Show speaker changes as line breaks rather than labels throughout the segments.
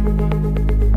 thank you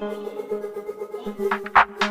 Thank you.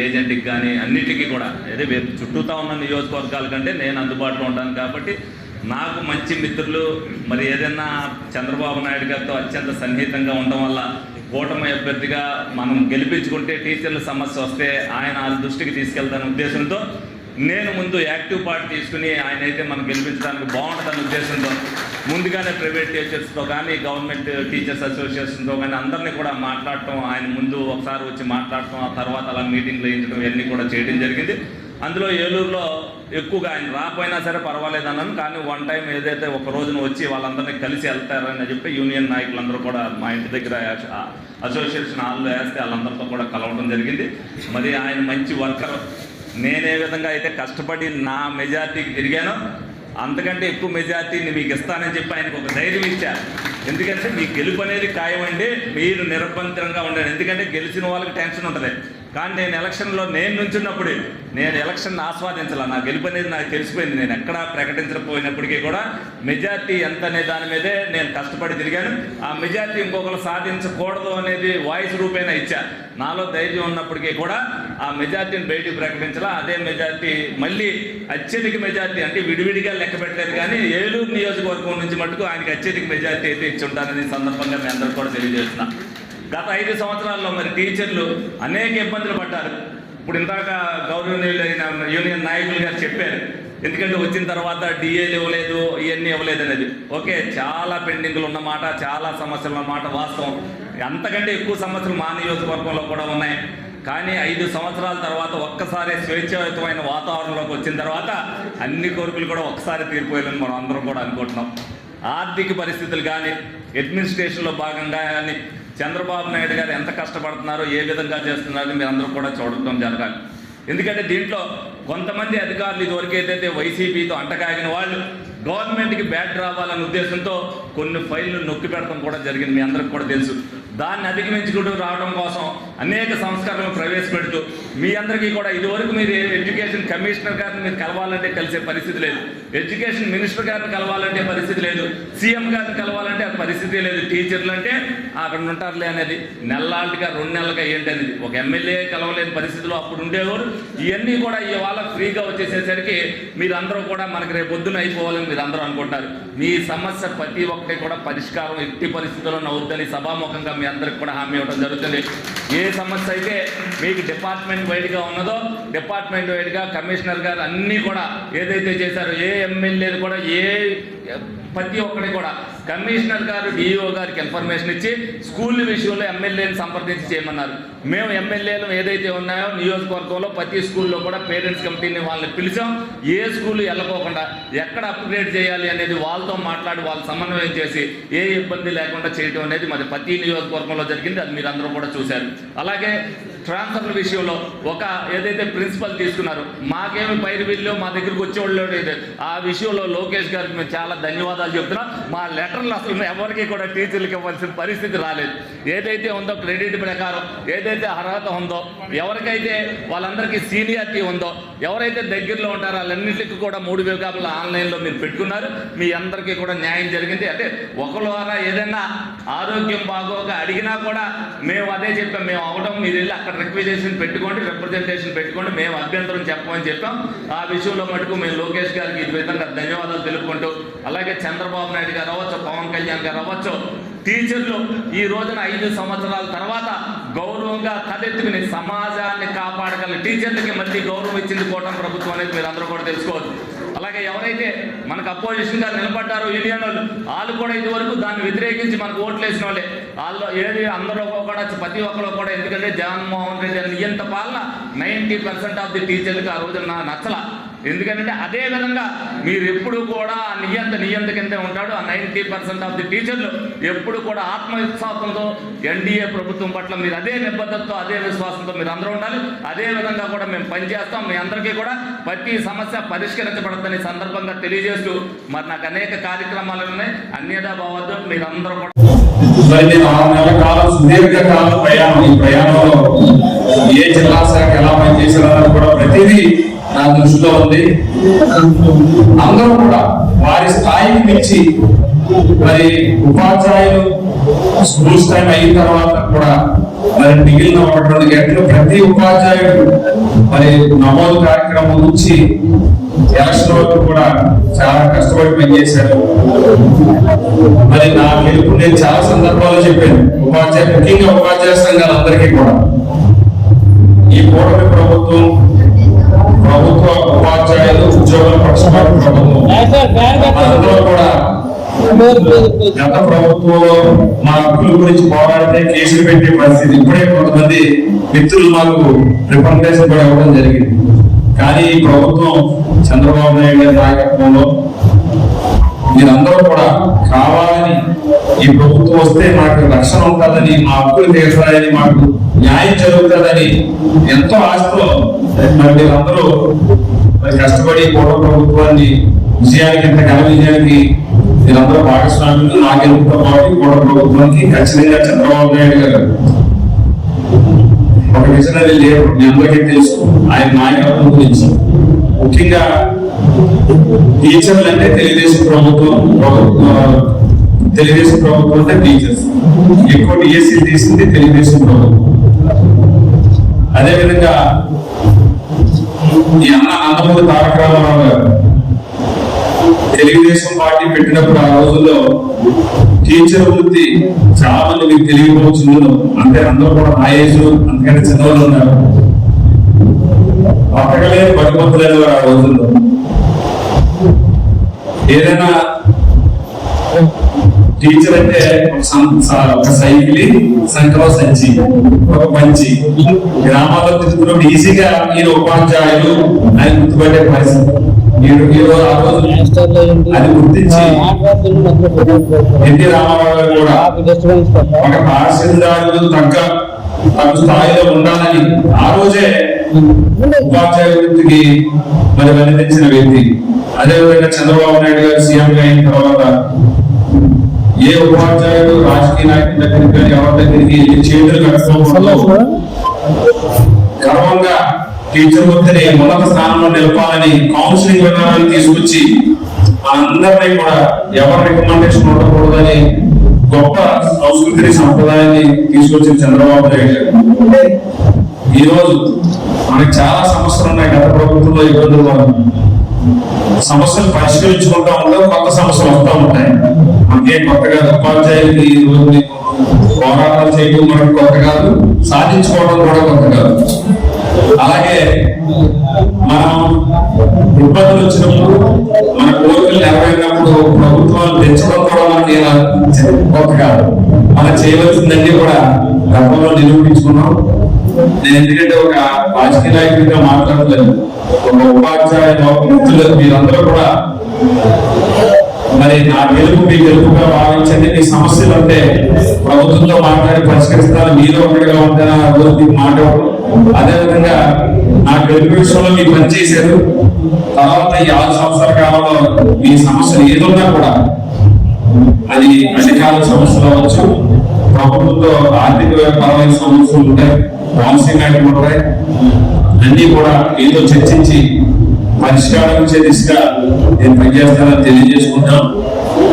ఏజెంట్కి కానీ అన్నిటికీ కూడా అదే చుట్టూతా ఉన్న నియోజకవర్గాల కంటే నేను అందుబాటులో ఉంటాను కాబట్టి నాకు మంచి మిత్రులు మరి ఏదైనా చంద్రబాబు నాయుడు గారితో అత్యంత సన్నిహితంగా ఉండడం వల్ల కూటమి అభ్యర్థిగా మనం గెలిపించుకుంటే టీచర్ల సమస్య వస్తే ఆయన దృష్టికి తీసుకెళ్తానే ఉద్దేశంతో నేను ముందు యాక్టివ్ పార్ట్ తీసుకుని ఆయన అయితే మనం గెలిపించడానికి బాగుంటుందన్న ఉద్దేశంతో ముందుగానే ప్రైవేట్ టీచర్స్తో కానీ గవర్నమెంట్ టీచర్స్ అసోసియేషన్తో కానీ అందరినీ కూడా మాట్లాడటం ఆయన ముందు ఒకసారి వచ్చి మాట్లాడటం ఆ తర్వాత అలా మీటింగ్లు వేయించడం ఇవన్నీ కూడా చేయడం జరిగింది. అందులో ఏలూరులో ఎక్కువగా ఆయన రాకపోయినా సరే పర్వాలేదు అన్నాను. కానీ వన్ టైం ఏదైతే ఒక రోజున వచ్చి వాళ్ళందరినీ కలిసి వెళ్తారని చెప్పి యూనియన్ నాయకులందరూ కూడా మా ఇంటి దగ్గర అసోసియేషన్ హాల్లో వేస్తే వాళ్ళందరితో కూడా కలవడం జరిగింది. మరి ఆయన మంచి వర్కర్. నేను ఏ విధంగా అయితే కష్టపడి నా మెజార్టీకి తిరిగానో. అంతకంటే ఎక్కువ మెజార్టీని మీకు ఇస్తానని చెప్పి ఆయనకు ఒక ధైర్యం ఇచ్చారు ఎందుకంటే మీ గెలుపు అనేది ఖాయమండి మీరు నిరభ్యంతరంగా ఉండండి ఎందుకంటే గెలిచిన వాళ్ళకి టెన్షన్ ఉంటుంది కానీ నేను ఎలక్షన్లో నేను నుంచున్నప్పుడే నేను ఎలక్షన్ ఆస్వాదించాల? నా గెలుపు అనేది నాకు తెలిసిపోయింది. నేను ఎక్కడా ప్రకటించకపోయినప్పటికీ కూడా మెజార్టీ ఎంత అనే దాని మీదే నేను కష్టపడి తిరిగాను. ఆ మెజార్టీ ఇంకొకరు సాధించకూడదు అనేది వాయిస్ రూపేణ ఇచ్చా. నాలో ధైర్యం ఉన్నప్పటికీ కూడా ఆ మెజార్టీని బయటికి ప్రకటించాలా? అదే మెజార్టీ మళ్ళీ అత్యధిక మెజార్టీ అంటే విడివిడిగా లెక్క పెట్టలేదు కానీ ఏలూరు నియోజకవర్గం నుంచి మటుకు ఆయనకి అత్యధిక మెజార్టీ అయితే ఇచ్చి ఉంటారనే సందర్భంగా మీ అందరూ కూడా తెలియజేస్తున్నాను గత ఐదు సంవత్సరాల్లో మరి టీచర్లు అనేక ఇబ్బందులు పడ్డారు. ఇప్పుడు ఇందాక గౌరవనీయులైన యూనియన్ నాయకులు గారు చెప్పారు. ఎందుకంటే వచ్చిన తర్వాత డిఏలు ఇవ్వలేదు ఇవన్నీ ఇవ్వలేదు అనేది. ఓకే చాలా పెండింగ్లు ఉన్నమాట చాలా సమస్యలు ఉన్నమాట వాస్తవం. అంతకంటే ఎక్కువ సమస్యలు మా నియోజకవర్గంలో కూడా ఉన్నాయి. కానీ ఐదు సంవత్సరాల తర్వాత ఒక్కసారి స్వేచ్ఛాయుతమైన వాతావరణంలోకి వచ్చిన తర్వాత అన్ని కోరికలు కూడా ఒక్కసారి తీరిపోయాలని మనం అందరం కూడా అనుకుంటున్నాం. ఆర్థిక పరిస్థితులు కానీ అడ్మినిస్ట్రేషన్లో భాగంగా కానీ చంద్రబాబు నాయుడు గారు ఎంత కష్టపడుతున్నారో ఏ విధంగా చేస్తున్నారో మీరు అందరూ కూడా చూడటం జరగాలి. ఎందుకంటే దీంట్లో కొంతమంది అధికారులు ఇదివరకు ఏదైతే వైసీపీతో అంటకాగిన వాళ్ళు గవర్నమెంట్కి బ్యాట్ రావాలనే ఉద్దేశంతో కొన్ని ఫైళ్ళు నొక్కి పెడతాం కూడా జరిగింది. మీ అందరికి కూడా తెలుసు. దాన్ని అధిగమించుకుంటూ రావడం కోసం అనేక సంస్కరణలు ప్రవేశపెడుతూ మీ అందరికీ కూడా ఇదివరకు మీరు ఎడ్యుకేషన్ కమిషనర్ గారిని మీరు కలవాలంటే కలిసే పరిస్థితి లేదు. ఎడ్యుకేషన్ మినిస్టర్ గారిని కలవాలంటే పరిస్థితి లేదు. సీఎం గారిని కలవాలంటే అది పరిస్థితి లేదు. టీచర్లు అంటే అక్కడ ఉంటారులే అనేది. నెల్లాంటిగా రెండు నెలలుగా ఏంటి అనేది. ఒక ఎమ్మెల్యే కలవలేని పరిస్థితిలో అప్పుడు ఉండేవారు. ఇవన్నీ కూడా ఇవాళ ఫ్రీగా వచ్చేసేసరికి మీరందరూ కూడా మనకి రేపు పొద్దున అయిపోవాలని మీరు అందరూ అనుకుంటారు. మీ సమస్య ప్రతి ఒక్కటి కూడా పరిష్కారం ఎట్టి పరిస్థితుల్లో నవ్వుద్దని సభాముఖంగా మీ అందరికి కూడా హామీ ఇవ్వడం జరుగుతుంది. ఏ సమస్య అయితే మీకు డిపార్ట్మెంట్ వైడ్గా ఉన్నదో డిపార్ట్మెంట్ వైడ్గా కమిషనర్ గారు అన్నీ కూడా ఏదైతే చేశారో ఏ ఎమ్మెల్యేలు కూడా ఏ ప్రతి ఒక్కటి కూడా కమిషనర్ గారు డిఈఓ గారికి ఇన్ఫర్మేషన్ ఇచ్చి స్కూల్ విషయంలో ఎమ్మెల్యేని సంప్రదించి చేయమన్నారు. మేము ఎమ్మెల్యేలు ఏదైతే ఉన్నాయో నియోజకవర్గంలో ప్రతి స్కూల్లో కూడా పేరెంట్స్ కమిటీని వాళ్ళని పిలిచాం. ఏ స్కూల్ వెళ్ళకోకుండా ఎక్కడ అప్గ్రేడ్ చేయాలి అనేది వాళ్ళతో మాట్లాడి వాళ్ళు సమన్వయం చేసి ఏ ఇబ్బంది లేకుండా చేయడం అనేది మరి ప్రతి నియోజకవర్గంలో జరిగింది. అది మీరు అందరూ కూడా చూశారు. అలాగే ట్రాన్స్ఫర్ల విషయంలో ఒక ఏదైతే ప్రిన్సిపల్ తీసుకున్నారు మాకేమి పైరు బిల్లు మా దగ్గరికి వచ్చేవాళ్ళు లేదు ఆ విషయంలో లోకేష్ గారికి మేము చాలా ధన్యవాదాలు చెప్తున్నాం. మా లెటర్లు అసలు ఎవరికి కూడా టీచర్లకు ఇవ్వాల్సిన పరిస్థితి రాలేదు. ఏదైతే ఉందో క్రెడిట్ ప్రకారం ఏదైతే అర్హత ఉందో ఎవరికైతే వాళ్ళందరికీ సీనియారిటీ ఉందో ఎవరైతే దగ్గరలో ఉంటారో వాళ్ళన్నింటికి కూడా మూడు విభాగాలు ఆన్లైన్లో మీరు పెట్టుకున్నారు. మీ అందరికీ కూడా న్యాయం జరిగింది. అంటే ఒకరి ద్వారా ఏదైనా ఆరోగ్యం బాగోక అడిగినా కూడా మేము అదే చెప్పాం. మేము అవడం మీరు వెళ్ళి అక్కడ రిక్విజేషన్ పెట్టుకోండి రిప్రజెంటేషన్ పెట్టుకోండి మేము అభ్యంతరం చెప్పమని చెప్పాం. ఆ విషయంలో మటుకు మేము లోకేష్ గారికి ఈ విధంగా ధన్యవాదాలు తెలుపుకుంటూ అలాగే చంద్రబాబు నాయుడు గారు అవ్వచ్చు పవన్ కళ్యాణ్ గారు అవ్వచ్చు టీచర్లు ఈ రోజున ఐదు సంవత్సరాల తర్వాత గౌరవంగా తలెత్తుకుని సమాజాన్ని కాపాడగల టీచర్లకి మళ్ళీ గౌరవం ఇచ్చింది కోటం ప్రభుత్వం అనేది మీరు అందరూ కూడా తెలుసుకోవచ్చు. అలాగే ఎవరైతే మనకు అపోజిషన్గా నిలబడ్డారో యూనియన్ వాళ్ళు వాళ్ళు కూడా ఇదివరకు దాన్ని వ్యతిరేకించి మనకు ఓట్లు వేసిన వాళ్ళే. వాళ్ళు ఏది అందరూ కూడా ప్రతి ఒక్కరు కూడా ఎందుకంటే జగన్మోహన్ రెడ్డి అని ఇంత పాలన నైంటీ పర్సెంట్ ఆఫ్ ది టీచర్లకు ఆ రోజు నా నచ్చల. ఎందుకంటే అదే విధంగా మీరు ఎప్పుడు కూడా ఆ నియంత నియంత కింద ఉంటాడు. ఆ నైంటీ పర్సెంట్ ఆఫ్ ది టీచర్లు ఎప్పుడు కూడా ఆత్మవిశ్వాసంతో ఎన్డీఏ ప్రభుత్వం పట్ల మీరు అదే నిబద్ధతతో అదే విశ్వాసంతో మీరు అందరూ ఉండాలి. అదే విధంగా కూడా మేము పనిచేస్తాం మీ అందరికీ కూడా ప్రతి సమస్య పరిష్కరించబడతని సందర్భంగా తెలియజేస్తూ మరి నాకు అనేక కార్యక్రమాలు ఉన్నాయి. అన్యదా భావద్దు అందరూ కూడా
మరి నేను ఆరు నెలల కాలం ప్రయాణం. ఈ ప్రయాణంలో ఏ జిల్లా శాఖ ఎలా పనిచేసారన్నది కూడా ప్రతిదీ నా దృష్టిలో ఉంది. అందరూ కూడా వారి స్థాయికి మించి మరి ఉపాధ్యాయులు స్కూల్స్ టైం అయిన తర్వాత కూడా మరి మిగిలిన ఒక రెండు గంటలు ప్రతి ఉపాధ్యాయుడు మరి నమోదు కార్యక్రమం నుంచి ఎలక్షన్ వరకు కూడా చాలా కష్టపడి పనిచేశారు. మరి నా గెలుపు నేను చాలా సందర్భాల్లో చెప్పాను. ఉపాధ్యాయ ముఖ్యంగా ఉపాధ్యాయ సంఘాలందరికీ కూడా. ఈ కూటమి ప్రభుత్వం ప్రభుత్వ ఉపాధ్యాయులు ఉద్యోగుల పక్షపాత ప్రభుత్వం కూడా గత ప్రభుత్వంలో మా హక్కుల గురించి పోరాడితే కేసులు పెట్టే పరిస్థితి ఇప్పుడే కొంతమంది మిత్రులు మాకు రిప్రజెంటేషన్ కూడా ఇవ్వడం జరిగింది. కానీ ఈ ప్రభుత్వం చంద్రబాబు నాయుడు గారి నాయకత్వంలో మీరందరూ కూడా కావాలని ఈ ప్రభుత్వం వస్తే మాకు రక్షణ ఉంటుందని మా హక్కులు తీర్చాలని మాకు న్యాయం జరుగుతుందని ఎంతో ఆశతో మీరందరూ కష్టపడి పూర్వ ప్రభుత్వాన్ని విజయానికి ఇంత ఘన విజయానికి మీరందరూ భాగస్వాములు. నా గెలుపుతో పాటు పూర్వ ప్రభుత్వానికి ఖచ్చితంగా చంద్రబాబు నాయుడు గారు ఒక విజనరీ లేరు మీ అందరికీ తెలుసు. ఆయన నాయకత్వం గురించి. ముఖ్యంగా టీచర్లు అంటే తెలుగుదేశం ప్రభుత్వం ప్రభుత్వం తెలుగుదేశం ప్రభుత్వం అంటే టీచర్స్. ఎక్కువ డిఎస్సీ తీసింది తెలుగుదేశం ప్రభుత్వం. అదేవిధంగా ఈ అన్న నందమూరి తారక రామారావు గారు తెలుగుదేశం పార్టీ పెట్టినప్పుడు ఆ రోజుల్లో టీచర్ వృత్తి చాలా మంది మీకు తెలియకపోవచ్చు అంటే అందరూ కూడా నా ఏజ్ అందుకని చిన్నవాళ్ళు ఉన్నారు. బతకలేని బతికొత్తలేని వారు ఆ రోజుల్లో. ఏదైనా టీచర్ అంటే ఒక సైకిల్ సంకలో సంచి ఒక మంచి గ్రామాల్లో తిరుగుతున్నప్పుడు ఈజీగా ఈయన ఉపాధ్యాయులు ఆయన గుర్తుపట్టే పరిస్థితి. మీరు ఈయన ఆ రోజు అది గుర్తించి ఎన్టీ రామారావు గారు కూడా ఒక తహసీల్దారులు తగ్గ తగ్గ స్థాయిలో ఉండాలని ఆ రోజే ఉపాధ్యాయ వృత్తికి మరి వెల్లడించిన వ్యక్తి. అదేవిధంగా చంద్రబాబు నాయుడు గారు సీఎం గా అయిన తర్వాత ఏ ఉపాధ్యాయుడు రాజకీయ నాయకుల దగ్గరికి కానీ ఎవరి దగ్గరికి చేతులు కట్టుకోకూడదు గర్వంగా టీచర్ వృత్తిని ఉన్నత స్థానంలో నిలపాలని కౌన్సిలింగ్ విధానాన్ని తీసుకొచ్చి మనందరినీ కూడా ఎవరి రికమెండేషన్ ఉండకూడదని గొప్ప సంస్కృతిని సంప్రదాయాన్ని తీసుకొచ్చిన చంద్రబాబు నాయుడు గారు. ఈ రోజు మనకి చాలా సమస్యలు ఉన్నాయి గత ప్రభుత్వంలో ఇబ్బందులు సమస్యలు పరిష్కరించుకుంటా ఉంటే కొత్త సమస్యలు వస్తూ ఉంటాయి. మనకేం కొత్తగా కాదు ఉపాధ్యాయులకి ఈ రోజు పోరాటాలు చేయడం మనకు కొత్త కాదు సాధించుకోవడం కూడా కొత్త కాదు. అలాగే మనం ఇబ్బందులు వచ్చినప్పుడు మన కోరికలు నెరవేరినప్పుడు ప్రభుత్వాలు తెచ్చడం కూడా మనకి కాదు మనం చేయవలసిందండి కూడా గతంలో నిరూపించుకున్నాం. నేను ఎందుకంటే ఒక రాజకీయ నాయకుడిగా మాట్లాడలేదు. ఒక ఉపాధ్యాయ మిత్రులు మీరందరూ కూడా మరి నా గెలుపు మీ గెలుపుగా భావించండి. మీ సమస్యలు అంటే ప్రభుత్వంతో మాట్లాడి పరిష్కరిస్తారు మీరు ఒకటిగా ఉంటే నా రోజు మీకు మాట అదేవిధంగా నా గెలుపు విషయంలో మీరు పనిచేశారు. తర్వాత ఈ ఆరు సంవత్సరాల కాలంలో మీ సమస్యలు ఏదున్నా కూడా అది అధికార సమస్యలు అవ్వచ్చు. ప్రభుత్వంతో ఆర్థిక పరమైన సమస్యలు ఉంటాయి. పాలసీ మ్యాటర్ ఉంటాయి. అన్ని కూడా ఏదో చర్చించి పరిష్కారం ఇచ్చే దిశగా నేను పనిచేస్తానని తెలియజేసుకుంటాం.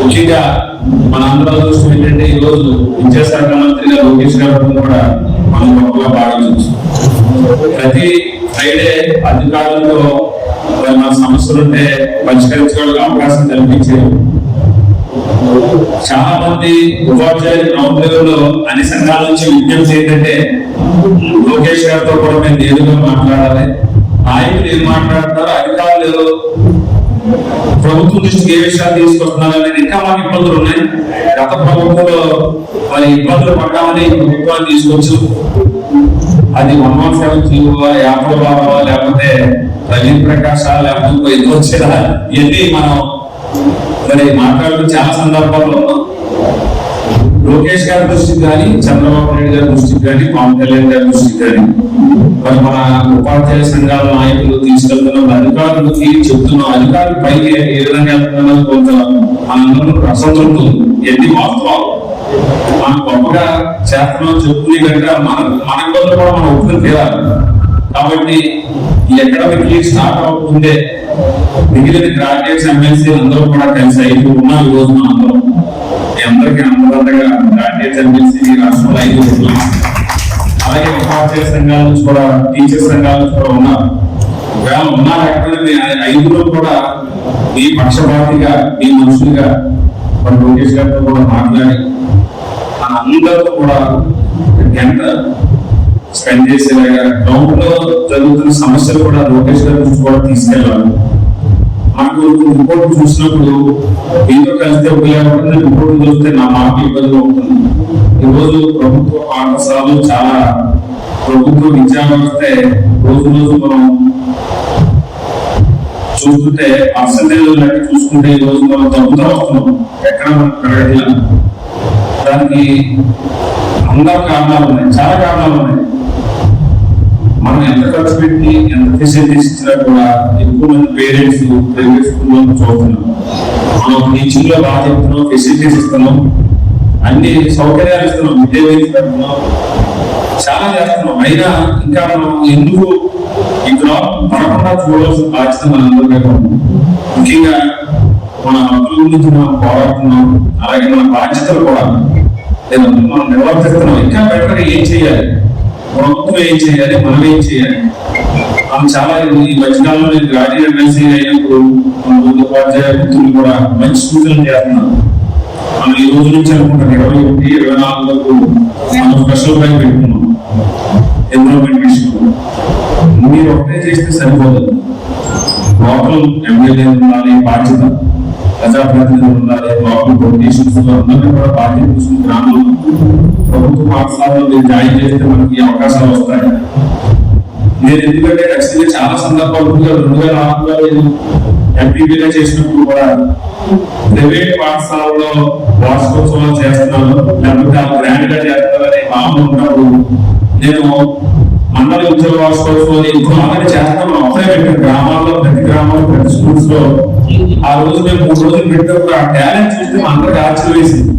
ముఖ్యంగా మన అందరం దృష్టి ఏంటంటే ఈ రోజు విద్యాశాఖ మంత్రిగా లోకేష్ గారు కూడా మనం గొప్పగా భావించవచ్చు ప్రతి ఫ్రైడే అధికారులతో మన సమస్యలుంటే పరిష్కరించుకోవడానికి అవకాశం కల్పించారు. చాలా మంది ఉపాధ్యాయులు నౌకరులు అన్ని సంఘాల నుంచి విజ్ఞప్తి ఏంటంటే లోకేష్ గారితో కూడా మేము నేరుగా మాట్లాడాలి. నాయకులు ఏం మాట్లాడతారో అధికారులు ప్రభుత్వం దృష్టికి ఏ విషయాలు తీసుకొస్తున్నారు అనేది ఇంకా మాకు ఇబ్బందులు ఉన్నాయి. గత ప్రభుత్వంలో మరి ఇబ్బందులు పడ్డామని ప్రభుత్వాన్ని తీసుకొచ్చు అది వన్ వన్ సెవెన్ జీవో యాభై బాబా లేకపోతే ప్రవీణ్ ప్రకాశ లేకపోతే ఇంకొచ్చేదా ఇవన్నీ మనం మరి మాట్లాడుతూ చాలా సందర్భాల్లో ఉన్నాం లోకేష్ గారి దృష్టికి కానీ చంద్రబాబు నాయుడు గారి దృష్టికి కానీ పవన్ కళ్యాణ్ గారి దృష్టికి కానీ మరి మన ఉపాధ్యాయ సంఘాల నాయకులు తీసుకెళ్తున్న అధికారులకి చెప్తున్నాం అధికారులు పైకి ఏ విధంగా వెళ్తున్నారో కొంత మనందరూ అసంతృప్తులు ఎన్ని వాస్తవాలు? మనం గొప్పగా చేస్తున్నాం చెప్పుకునే కనుక మన మన ఇబ్బందులు కూడా మనం ఒప్పుకుని తీరాలి. కాబట్టి ఎక్కడ అకాడమిక్ స్టార్ట్ అవుతుందే మిగిలిన గ్రాడ్యుయేట్స్ ఎంఎస్సీ అందరూ కూడా కలిసి ఐదు ఉన్నాం ఈ రోజు మనం అందరం అందరికీ అందరంతగా గ్రాడ్యుయేట్స్ ఎంఎస్సీ రాష్ట్రంలో ఐదు ఉన్నాం అలాగే ఉపాధ్యాయ సంఘాల నుంచి కూడా టీచర్ సంఘాల నుంచి కూడా ఉన్నారు ఒకవేళ ఐదులో కూడా మీ పక్షపాతిగా మీ మనుషులుగా మన లోకేష్ గారితో కూడా మాట్లాడి మన అందరితో కూడా గంట స్పెండ్ చేసేలాగా గ్రౌండ్లో జరుగుతున్న సమస్యలు కూడా లోకేష్ గారి నుంచి కూడా తీసుకెళ్ళాలి. మాకు రిపోర్ట్ చూసినప్పుడు ఏదో కలిస్తే ఉపయోగపడుతుంది రిపోర్ట్ చూస్తే నా మాట ఇబ్బంది అవుతుంది ఈ రోజు ప్రభుత్వ పాఠశాలలు చాలా ప్రభుత్వ విద్యా వ్యవస్థ రోజు రోజు మనం చూస్తుంటే పర్సంటేజ్ లెక్క చూసుకుంటే ఈ రోజు మనం తగ్గుతూ వస్తున్నాం. ఎక్కడ మనం ప్రగతి దానికి అందరూ కారణాలు ఉన్నాయి. చాలా కారణాలు ఉన్నాయి. మనం ఎంత ఖర్చు పెట్టి ఎంత ఫెసిలిటీస్ ఇచ్చినా కూడా ఎక్కువ మంది పేరెంట్స్ ప్రైవేట్ స్కూల్లో చూస్తున్నాం మనం టీచింగ్లో బాగా చెప్తున్నాం ఫెసిలిటీస్ ఇస్తున్నాం. అన్ని సౌకర్యాలు ఇస్తున్నాం. విద్య పెడుతున్నాం చాలా చేస్తున్నాం. అయినా ఇంకా మనం ఎందుకు ఇక్కడ క్రాప్ పడకుండా చూడాల్సిన బాధ్యత మనందరి ముఖ్యంగా మన హక్కుల గురించి మనం పోరాడుతున్నాం. అలాగే మన బాధ్యతలు కూడా మనం నిర్వర్తిస్తున్నాం. ఇంకా బెటర్ ఏం చేయాలి? ప్రభుత్వం ఏం చేయాలి? మనం ఏం చేయాలి? మనం చాలా ఈ మధ్యకాలంలో నేను గాడి ఎమ్మెల్సీ అయినప్పుడు మన ముందు ఉపాధ్యాయ మిత్రులు కూడా మంచి సూచనలు చేస్తున్నారు. మనం ఈ రోజు నుంచి అనుకుంటాం ఇరవై ఒకటి ఇరవై నాలుగు వరకు మనం స్పెషల్ డ్రైవ్ పెట్టుకున్నాం. ఎన్విరాన్మెంట్ విషయంలో. మీరు ఒకటే చేస్తే సరిపోదు. లోకల్ ఎమ్మెల్యే ఉండాలి బాధ్యత. ప్రజాప్రతినిధులు ఉండాలి లోకల్ పొలిటీషియన్స్ అందరినీ కూడా బాధ్యత తీసుకుని గ్రామంలో ప్రభుత్వ పాఠశాలలో నేను జాయిన్ చేస్తే మనకి అవకాశాలు వస్తాయి. నేను ఎందుకంటే ఖచ్చితంగా చాలా సందర్భాలు రెండు వేల ఆరులో నేను ఎంపీపీగా చేసినప్పుడు కూడా ప్రైవేట్ పాఠశాలలో వార్షికోత్సవాలు చేస్తున్నాను. లేకపోతే ఆ గ్రాండ్గా చేస్తారని భావన ఉన్నప్పుడు నేను మండల ఉద్యోగ వార్షికోత్సవం ఇంకో ఆల్రెడీ చేస్తాను. అవసరం పెట్టాను గ్రామాల్లో ప్రతి గ్రామంలో ప్రతి స్కూల్స్లో ఆ రోజు మేము మూడు రోజులు పెట్టినప్పుడు ఆ టాలెంట్ చూస్తే మా అందరికి ఆశ్చర్యం వేసింది.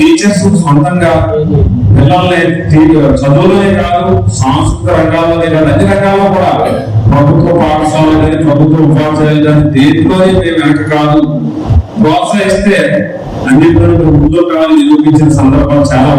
టీచర్స్ సొంతంగా పిల్లల్ని చదువులోనే కాదు సాంస్కృతిక రంగాల్లోనే కాదు అన్ని రంగాల్లో కూడా ప్రభుత్వ పాఠశాలలు కానీ ప్రభుత్వ ఉపాధ్యాయులు కానీ దేంట్లోనే మేము వెనక కాదు. ప్రోత్సహిస్తే అన్నింటిలో ముందు కాదు నిరూపించిన సందర్భాలు చాలా